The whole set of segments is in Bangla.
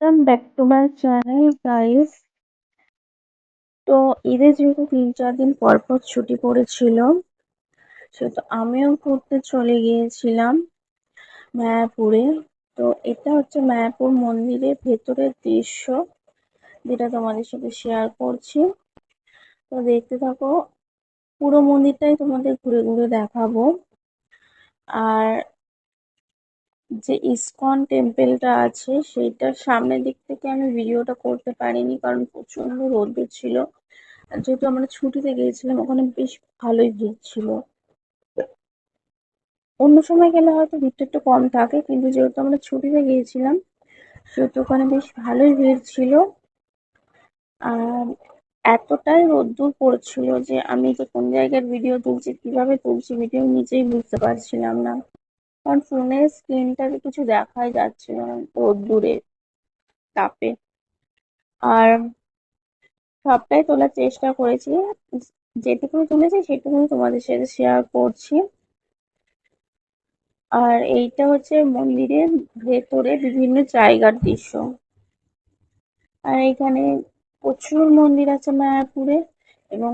Welcome back to my channel guys তো ঈদের যেহেতু তিন, চার দিন পর পর ছুটি পড়েছিল সেহেতু আমিও ঘুরতে চলে গিয়েছিলাম মায়াপুরে। তো এটা হচ্ছে মায়াপুর মন্দিরের ভেতরের দৃশ্য, যেটা তোমাদের সাথে শেয়ার করছি। তো দেখতে থাকো, পুরো মন্দিরটাই তোমাদের ঘুরে ঘুরে দেখাবো। আর যে ইসকন টেম্পেলটা আছে, সেইটার সামনের দিক থেকে আমি ভিডিওটা করতে পারিনি কারণ প্রচণ্ড রোদ্দুর ছিল। আর যেহেতু আমরা ছুটিতে গিয়েছিলাম, ওখানে বেশ ভালোই ভিড় ছিল। অন্য সময় গেলে হয়তো ভিড়টা একটু কম থাকে, কিন্তু যেহেতু আমরা ছুটিতে গিয়েছিলাম, সেহেতু ওখানে বেশ ভালোই ভিড় ছিল। আর এতটাই রোদ্দুর পড়ছিল যে আমি যে কোন জায়গার ভিডিও তুলছি, কীভাবে তুলছি ভিডিও নিজেই বুঝতে পারছিলাম না। কারণ ফোনের স্ক্রিনটাতে কিছু দেখাই যাচ্ছে না রোদ্দুরে তাপে। আর সবটাই তোলার চেষ্টা করেছি। যেটুকুনি তুলেছি সেটুকুনি তোমাদের সাথে শেয়ার করছি। আর এইটা হচ্ছে মন্দিরের ভেতরে বিভিন্ন জায়গার দৃশ্য। আর এখানে প্রচুর মন্দির আছে মায়াপুরে এবং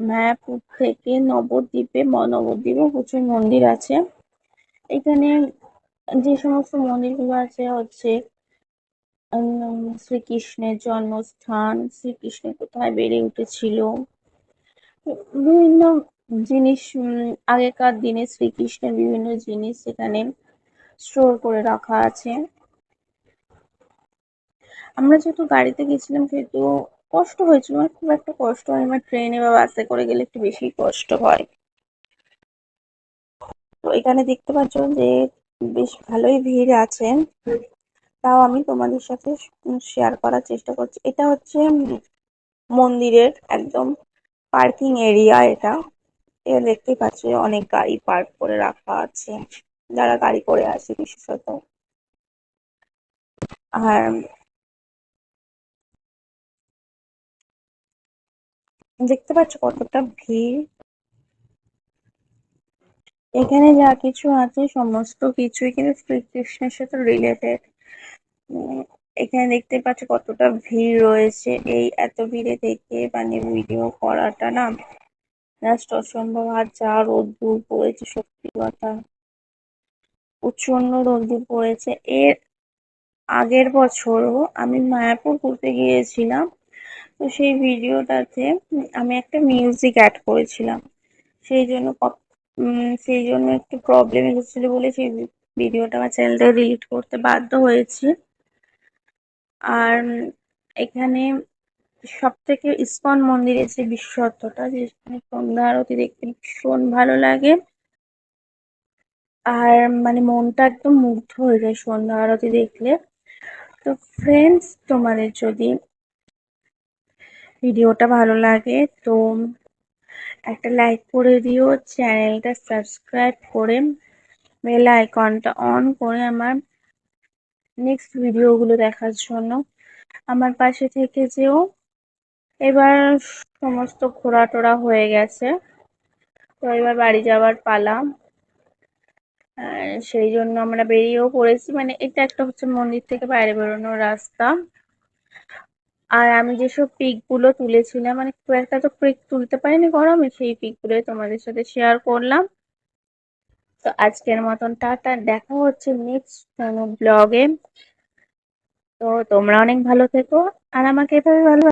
মায়াপুর থেকে নবদ্বীপে নবদ্বীপে প্রচুর মন্দির আছে। এখানে যে সমস্ত মন্দিরগুলো আছে হচ্ছে শ্রীকৃষ্ণের জন্মস্থান, শ্রীকৃষ্ণ কোথায় বেড়ে উঠেছিল, বিভিন্ন জিনিস আগেকার দিনে শ্রীকৃষ্ণের বিভিন্ন জিনিস সেখানে স্টোর করে রাখা আছে। আমরা যেহেতু গাড়িতে গেছিলাম সেহেতু কষ্ট হয়েছিল মানে খুব একটা কষ্ট হয় আমার ট্রেনে বা বাসে করে গেলে একটু বেশি কষ্ট হয়। এখানে দেখতে পাচ্ছ যে বেশ ভালোই ভিড় আছে তাও আমি তোমাদের সাথে শেয়ার করার চেষ্টা করছি। এটা হচ্ছে মন্দিরের একদম পার্কিং এরিয়া এটা। এটা দেখতেই পাচ্ছ অনেক গাড়ি পার্ক করে রাখা আছে। যারা গাড়ি করে আসে বিশেষত। আর দেখতে পাচ্ছ কতটা ভিড়। এখানে যা কিছু আছে, সমস্ত কিছুই কিন্তু শ্রীকৃষ্ণের সাথে রিলেটেড এখানে দেখতে পাচ্ছ কতটা ভিড় রয়েছে। এই এত ভিড়ে দেখে মানে ভিডিও করাটা না জাস্ট অসম্ভব। আর যা রোদ্দুর পড়েছে, সত্যি কথা। প্রচণ্ড রোদ্দুর পড়েছে। এর আগের বছরও আমি মায়াপুর ঘুরতে গিয়েছিলাম। তো সেই ভিডিওটাতে আমি একটা মিউজিক অ্যাড করেছিলাম। সেই জন্য সেই জন্য একটু প্রবলেম এসেছিল বলে সেই ভিডিওটা আমার চ্যানেলটা ডিলিট করতে বাধ্য হয়েছি। আর এখানে সব থেকে ইস্কন মন্দিরের যে বিশ্বত্বটা যেখানে সন্ধ্যা আরতি দেখতে ভীষণ ভালো লাগে। আর মানে মনটা একদম মুগ্ধ হয়ে যায় সন্ধ্যা আরতি দেখলে। তো ফ্রেন্ডস তোমাদের যদি ভিডিওটা ভালো লাগে, তো একটা লাইক করে দিও চ্যানেলটা সাবস্ক্রাইব করে বেল আইকনটা অন করে আমার নেক্সট ভিডিওগুলো দেখার জন্য। আমার পাশে থেকে যেও। এবার সমস্ত ঘোরা টোরা হয়ে গেছে। তো এবার বাড়ি যাওয়ার পালা। সেই জন্য আমরা বেরিয়েও পড়েছি। মানে এটা একটা হচ্ছে মন্দির থেকে বাইরে বেরোনোর রাস্তা। আর আমি যেসব পিক পিকগুলো তুলেছিলাম মানে খুব একটা তো পিক তুলতে পারিনি গরমে, সেই পিক পিকগুলোই তোমাদের সাথে শেয়ার করলাম। তো আজকের মতন টাটা, দেখা হচ্ছে নেক্সট কোনো ব্লগে তো তোমরা অনেক ভালো থেকো, আর আমাকে এভাবে ভালো